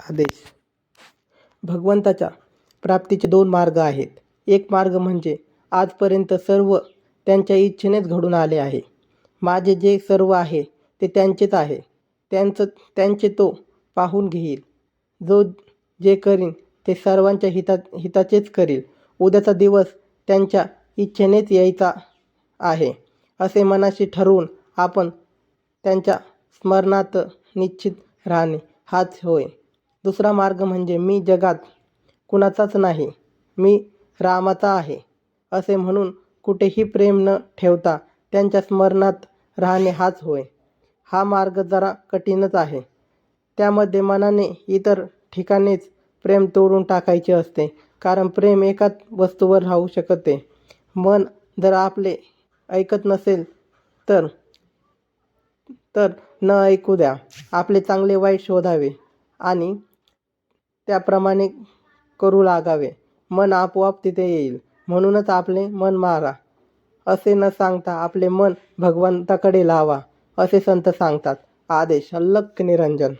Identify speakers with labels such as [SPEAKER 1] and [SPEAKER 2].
[SPEAKER 1] आदेश भगवंताच्या प्राप्तीचे दोन मार्ग आहेत. एक मार्ग म्हणजे आजपर्यंत सर्व त्यांच्या इच्छेनेच घडून आले आहे. माझे जे सर्व आहे ते त्यांचेच आहे. त्यांचं त्यांचे तो पाहून घेईल. जो जे करीन ते सर्वांच्या हिता हिताचेच करील. उद्याचा दिवस त्यांच्या इच्छेनेच यायचा आहे असे मनाशी ठरवून आपण त्यांच्या स्मरणात निश्चित राहणे हाच होय. दुसरा मार्ग म्हणजे मी जगात कुणाचाच नाही, मी रामाचा आहे असे म्हणून कुठेही प्रेम न ठेवता त्यांच्या स्मरणात राहणे हाच होय. हा मार्ग जरा कठीणच आहे. त्यामध्ये मनाने इतर ठिकाणीच प्रेम तोडून टाकायचे असते. कारण प्रेम एकाच वस्तूवर राहू शकते. मन जर आपले ऐकत नसेल तर तर न ऐकू द्या. आपले चांगले वाईट शोधावे आणि त्याप्रमाणे करू लागावे. मन आपोआप तिथे येईल. म्हणूनच आपले मन मारा असे न सांगता आपले मन भगवंताकडे लावा असे संत सांगतात. आदेश अल्लख निरंजन